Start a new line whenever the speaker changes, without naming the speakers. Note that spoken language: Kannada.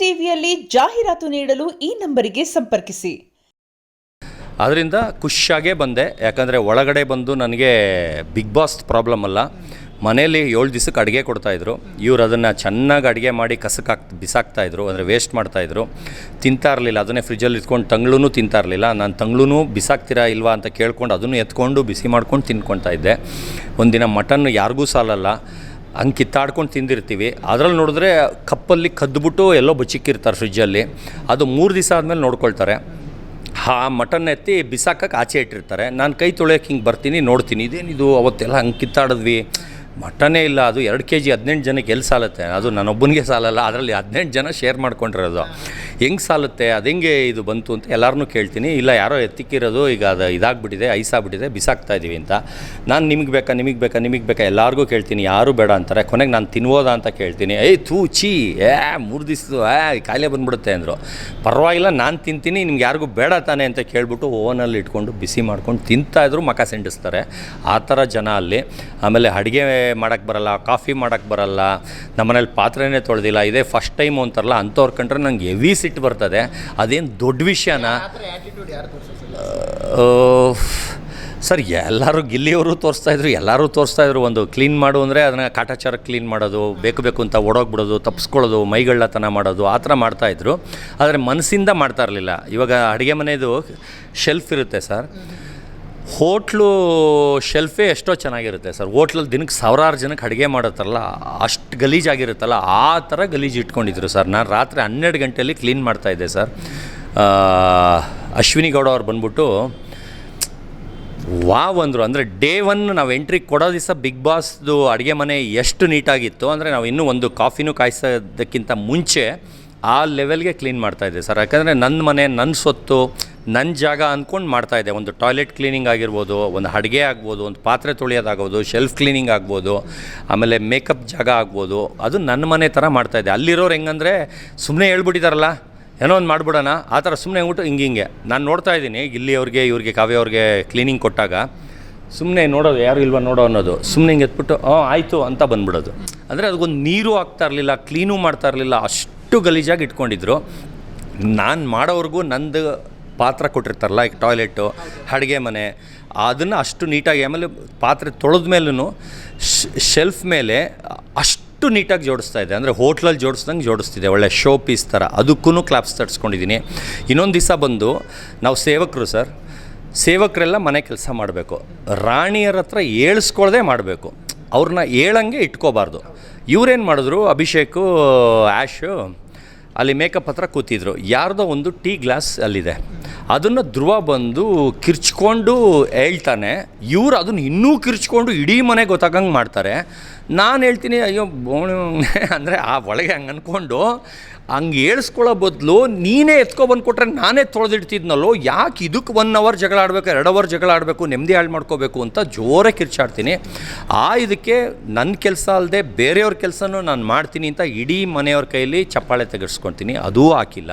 ಟಿವಿಯಲ್ಲಿ ಜಾಹೀರಾತು ನೀಡಲು ಈ ನಂಬರಿಗೆ ಸಂಪರ್ಕಿಸಿ.
ಅದರಿಂದ ಖುಷಿಯಾಗೇ ಬಂದೆ. ಯಾಕಂದರೆ ಒಳಗಡೆ ಬಂದು ನನಗೆ ಬಿಗ್ ಬಾಸ್ ಪ್ರಾಬ್ಲಮ್ ಅಲ್ಲ. ಮನೇಲಿ ಏಳು ದಿವಸಕ್ಕೆ ಅಡುಗೆ ಕೊಡ್ತಾಯಿದ್ರು ಇವ್ರು ಅದನ್ನು ಚೆನ್ನಾಗಿ ಅಡುಗೆ ಮಾಡಿ ಕಸಕ್ಕಾಕ್ ಬಿಸಾಕ್ತಾಯಿದ್ರು ಅಂದರೆ ವೇಸ್ಟ್ ಮಾಡ್ತಾಯಿದ್ರು ತಿಂತಾ ಇರಲಿಲ್ಲ. ಅದನ್ನೇ ಫ್ರಿಜ್ಜಲ್ಲಿ ಇಟ್ಕೊಂಡು ತಂಗ್ಳೂ ತಿಂತಾ ಇರಲಿಲ್ಲ. ನಾನು ತಂಗ್ಳೂ ಬಿಸಾಕ್ತೀರಾ ಇಲ್ವಾ ಅಂತ ಕೇಳ್ಕೊಂಡು ಅದನ್ನು ಎತ್ಕೊಂಡು ಬಿಸಿ ಮಾಡ್ಕೊಂಡು ತಿನ್ಕೊತಾ ಇದ್ದೆ. ಒಂದಿನ ಮಟನ್ ಯಾರಿಗೂ ಸಾಲಲ್ಲ. ಹಂಗೆ ಕಿತ್ತಾಡ್ಕೊಂಡು ತಿಂದಿರ್ತೀವಿ. ಅದರಲ್ಲಿ ನೋಡಿದ್ರೆ ಕಪ್ಪಲ್ಲಿ ಕದ್ದುಬಿಟ್ಟು ಎಲ್ಲೋ ಬಚ್ಚಿಕ್ಕಿರ್ತಾರೆ ಫ್ರಿಜ್ಜಲ್ಲಿ. ಅದು ಮೂರು ದಿವಸ ಆದಮೇಲೆ ನೋಡ್ಕೊಳ್ತಾರೆ. ಆ ಮಟನ್ ಎತ್ತಿ ಬಿಸಾಕಕ್ಕೆ ಆಚೆ ಇಟ್ಟಿರ್ತಾರೆ. ನಾನು ಕೈ ತೊಳೆಯೋಕೆ ಹಿಂಗೆ ಬರ್ತೀನಿ, ನೋಡ್ತೀನಿ. ಇದೇನಿದು? ಅವತ್ತೆಲ್ಲ ಹಂಗೆ ಕಿತ್ತಾಡಿದ್ವಿ ಮಟನೇ ಇಲ್ಲ. ಅದು ಎರಡು ಕೆ ಜಿ ಹದಿನೆಂಟು ಜನಕ್ಕೆ ಎಲ್ಲಿ ಸಾಲತ್ತೆ? ಅದು ನನ್ನೊಬ್ಬನಿಗೆ ಸಾಲಲ್ಲ. ಅದರಲ್ಲಿ ಹದಿನೆಂಟು ಜನ ಶೇರ್ ಮಾಡ್ಕೊಂಡಿರೋದು. ಹೆಂಗೆ ಸಾಲುತ್ತೆ, ಅದು ಇದು ಬಂತು ಅಂತ ಎಲ್ಲರನ್ನೂ ಕೇಳ್ತೀನಿ. ಇಲ್ಲ, ಯಾರೋ ಎತ್ತಿಕ್ಕಿರೋದು ಈಗ ಅದು ಇದಾಗ್ಬಿಟ್ಟಿದೆ ಐಸಾಗ್ಬಿಟ್ಟಿದೆ ಬಿಸಾಕ್ತಾ ಇದ್ದೀವಿ ಅಂತ. ನಾನು ನಿಮಗೆ ಬೇಕಾ ನಿಮಗೆ ಬೇಕಾ ನಿಮಗೆ ಬೇಕಾ ಎಲ್ಲರಿಗೂ ಕೇಳ್ತೀನಿ, ಯಾರೂ ಬೇಡ ಅಂತಾರೆ. ಕೊನೆಗೆ ನಾನು ತಿನ್ಬೋದಾ ಅಂತ ಕೇಳ್ತೀನಿ. ಏಯ್ ತೂ ಚೀ ಏ, ಮೂರು ದಿವಸದ್ದು, ಏ, ಕಾಯಿಲೆ ಬಂದ್ಬಿಡುತ್ತೆ ಅಂದರು. ಪರವಾಗಿಲ್ಲ, ನಾನು ತಿಂತೀನಿ, ನಿಮ್ಗೆ ಯಾರಿಗೂ ಬೇಡ ತಾನೆ ಅಂತ ಕೇಳಿಬಿಟ್ಟು ಓವನಲ್ಲಿ ಇಟ್ಕೊಂಡು ಬಿಸಿ ಮಾಡ್ಕೊಂಡು ತಿಂತಾಯಿದ್ರು ಮಕ ಸೆಂಡಿಸ್ತಾರೆ. ಆ ಥರ ಜನ ಅಲ್ಲಿ. ಆಮೇಲೆ ಅಡುಗೆ ಮಾಡೋಕ್ಕೆ ಬರಲ್ಲ, ಕಾಫಿ ಮಾಡೋಕ್ಕೆ ಬರಲ್ಲ, ನಮ್ಮನೇಲಿ ಪಾತ್ರೆನೇ ತೊಳೆದಿಲ್ಲ. ಇದೇ ಫಸ್ಟ್ ಟೈಮು ಅಂತಾರಲ್ಲ, ಅಂಥವ್ರು ಕಂಡ್ರೆ ನಂಗೆ ಹೆವಿ ಸಿಟ್ಟು ಬರ್ತದೆ. ಅದೇನು ದೊಡ್ಡ ವಿಷಯನ? ಸರ್ ಎಲ್ಲರೂ ಗಿಲ್ಲಿಯವರು ತೋರಿಸ್ತಾ ಇದ್ರು. ಎಲ್ಲರೂ ತೋರಿಸ್ತಾ ಇದ್ರು. ಒಂದು ಕ್ಲೀನ್ ಮಾಡು ಅಂದರೆ ಅದನ್ನು ಕಾಟಾಚಾರ ಕ್ಲೀನ್ ಮಾಡೋದು ಬೇಕು ಬೇಕು ಅಂತ ಓಡೋಗ್ಬಿಡೋದು ತಪ್ಪಿಸ್ಕೊಳ್ಳೋದು ಮೈಗಳ್ಳತನ ಮಾಡೋದು ಆ ಥರ ಮಾಡ್ತಾಯಿದ್ರು ಆದರೆ ಮನಸ್ಸಿಂದ ಮಾಡ್ತಾ ಇರಲಿಲ್ಲ. ಇವಾಗ ಅಡುಗೆ ಮನೆಯದು ಶೆಲ್ಫ್ ಇರುತ್ತೆ ಸರ್. ಹೋಟ್ಲು ಶೆಲ್ಫೇ ಎಷ್ಟೋ ಚೆನ್ನಾಗಿರುತ್ತೆ ಸರ್. ಹೋಟ್ಲಲ್ಲಿ ದಿನಕ್ಕೆ ಸಾವಿರಾರು ಜನಕ್ಕೆ ಅಡುಗೆ ಮಾಡುತ್ತಾರಲ್ಲ ಅಷ್ಟು ಗಲೀಜಾಗಿರುತ್ತಲ್ಲ ಆ ಥರ ಗಲೀಜು ಇಟ್ಕೊಂಡಿದ್ರು ಸರ್. ನಾನು ರಾತ್ರಿ ಹನ್ನೆರಡು ಗಂಟೆಯಲ್ಲಿ ಕ್ಲೀನ್ ಮಾಡ್ತಾಯಿದ್ದೆ ಸರ್. ಅಶ್ವಿನಿಗೌಡ ಅಶ್ವಿನಿ ಗೌಡ ಅವ್ರು ಬಂದ್ಬಿಟ್ಟು, ವಾವ್ ಅಂದರು. ಅಂದರೆ ಡೇ ಒನ್ ನಾವು ಎಂಟ್ರಿ ಕೊಡೋ ದಿವಸ ಬಿಗ್ ಬಾಸ್ದು ಅಡುಗೆ ಮನೆ ಎಷ್ಟು ನೀಟಾಗಿತ್ತು ಅಂದರೆ ನಾವು ಇನ್ನೂ ಒಂದು ಕಾಫಿನೂ ಕಾಯಿಸೋದಕ್ಕಿಂತ ಮುಂಚೆ ಆ ಲೆವೆಲ್ಗೆ ಕ್ಲೀನ್ ಮಾಡ್ತಾ ಇದೆ ಸರ್. ಯಾಕಂದರೆ ನನ್ನ ಮನೆ ನನ್ನ ಸೊತ್ತು ನನ್ನ ಜಾಗ ಅಂದ್ಕೊಂಡು ಮಾಡ್ತಾಯಿದ್ದೆ ಒಂದು ಟಾಯ್ಲೆಟ್ ಕ್ಲೀನಿಂಗ್ ಆಗಿರ್ಬೋದು, ಒಂದು ಅಡುಗೆ ಆಗ್ಬೋದು, ಒಂದು ಪಾತ್ರೆ ತೊಳೆಯೋದಾಗ್ಬೋದು ಶೆಲ್ಫ್ ಕ್ಲೀನಿಂಗ್ ಆಗ್ಬೋದು, ಆಮೇಲೆ ಮೇಕಪ್ ಜಾಗ ಆಗ್ಬೋದು. ಅದು ನನ್ನ ಮನೆ ಥರ ಮಾಡ್ತಾಯಿದ್ದೆ ಅಲ್ಲಿರೋರು ಹೆಂಗಂದರೆ ಸುಮ್ಮನೆ ಹೇಳ್ಬಿಟ್ಟಿದಾರಲ್ಲ, ಏನೋ ಒಂದು ಮಾಡ್ಬಿಡೋಣ, ಆ ಥರ ಸುಮ್ಮನೆ ಅಂದ್ಬಿಟ್ಟು ಹಿಂಗೆ ಹಿಂಗೆ. ನಾನು ನೋಡ್ತಾ ಇದ್ದೀನಿ, ಇಲ್ಲಿ ಅವ್ರಿಗೆ, ಇವ್ರಿಗೆ, ಕಾವ್ಯ ಅವ್ರಿಗೆ ಕ್ಲೀನಿಂಗ್ ಕೊಟ್ಟಾಗ. ಸುಮ್ಮನೆ ನೋಡೋದು, ಯಾರು ಇಲ್ವಾ ನೋಡೋ ಅನ್ನೋದು. ಸುಮ್ಮನೆ ಹಿಂಗೆ ಎತ್ಬಿಟ್ಟು ಆಯಿತು ಅಂತ ಬಂದ್ಬಿಡೋದು. ಅಂದರೆ ಅದಕ್ಕೊಂದು ನೀರು ಆಗ್ತಾ ಇರಲಿಲ್ಲ ಕ್ಲೀನೂ ಮಾಡ್ತಾ ಇರಲಿಲ್ಲ, ಅಷ್ಟು ಗಲೀಜಾಗಿ ಇಟ್ಕೊಂಡಿದ್ರು. ನಾನು ಮಾಡೋವ್ರಿಗೂ ನಂದು ಪಾತ್ರ ಕೊಟ್ಟಿರ್ತಾರಲ್ಲ, ಈಗ ಟಾಯ್ಲೆಟು ಅಡುಗೆ ಮನೆ, ಅದನ್ನು ಅಷ್ಟು ನೀಟಾಗಿ, ಆಮೇಲೆ ಪಾತ್ರೆ ತೊಳೆದ ಮೇಲೂ ಶೆಲ್ಫ್ ಮೇಲೆ ಅಷ್ಟು ನೀಟಾಗಿ ಜೋಡಿಸ್ತಾ ಇದೆ. ಅಂದರೆ ಹೋಟ್ಲಲ್ಲಿ ಜೋಡಿಸ್ದಂಗೆ ಜೋಡಿಸ್ತಿದೆ, ಒಳ್ಳೆ ಶೋ ಪೀಸ್ ಥರ ಅದಕ್ಕೂ ಕ್ಲಾಪ್ಸ್ ತರಿಸ್ಕೊಂಡಿದ್ದೀನಿ ಇನ್ನೊಂದು ದಿವಸ ಬಂದು ನಾವು ಸೇವಕರು ಸರ್, ಸೇವಕರೆಲ್ಲ ಮನೆ ಕೆಲಸ ಮಾಡಬೇಕು. ರಾಣಿಯರ ಹತ್ರ ಏಳಿಸ್ಕೊಳ್ದೆ ಮಾಡಬೇಕು. ಅವ್ರನ್ನ ಏಳಂಗೆ ಇಟ್ಕೋಬಾರ್ದು. ಇವ್ರೇನು ಮಾಡಿದ್ರು? ಅಭಿಷೇಕು ಆ್ಯಶು ಅಲ್ಲಿ ಮೇಕಪ್ ಹತ್ರ ಕೂತಿದ್ರು. ಯಾರ್ದೋ ಒಂದು ಟೀ ಗ್ಲಾಸ್ ಅಲ್ಲಿದೆ. ಅದನ್ನು ಧ್ರುವ ಬಂದು ಕಿರ್ಚ್ಕೊಂಡು ಹೇಳ್ತಾನೆ. ಇವರು ಅದನ್ನು ಇನ್ನೂ ಕಿರ್ಚ್ಕೊಂಡು ಇಡೀ ಮನೆ ಗೊತ್ತಾಗಂಗೆ ಮಾಡ್ತಾರೆ. ನಾನು ಹೇಳ್ತೀನಿ, ಅಯ್ಯೋ, ಬೋಣ, ಅಂದರೆ ಆ ಒಳಗೆ ಹಂಗೆ ಅಂದ್ಕೊಂಡು ಹಂಗೆ ಏಳಿಸ್ಕೊಳ್ಳೋ ಬದಲು ನೀನೇ ಎತ್ಕೊಬಂದು ಕೊಟ್ರೆ ನಾನೇ ತೊಳೆದಿಡ್ತಿದ್ನಲ್ಲೋ, ಯಾಕೆ ಇದಕ್ಕೆ ಒನ್ ಅವರ್ ಜಗಳ ಆಡಬೇಕು, ಎರಡು ಅವರ್ ಜಗಳ ಆಡಬೇಕು, ನೆಮ್ಮದಿ ಹಾಳು ಮಾಡ್ಕೋಬೇಕು ಅಂತ ಜೋರೇ ಕಿರ್ಚಾಡ್ತೀನಿ. ಆ ಇದಕ್ಕೆ ನನ್ನ ಕೆಲಸ ಅಲ್ಲದೆ ಬೇರೆಯವ್ರ ಕೆಲಸನೂ ನಾನು ಮಾಡ್ತೀನಿ ಅಂತ ಇಡೀ ಮನೆಯವ್ರ ಕೈಯಲ್ಲಿ ಚಪ್ಪಾಳೆ ತೆಗೆಸ್ಕೊತೀನಿ. ಅದೂ ಹಾಕಿಲ್ಲ.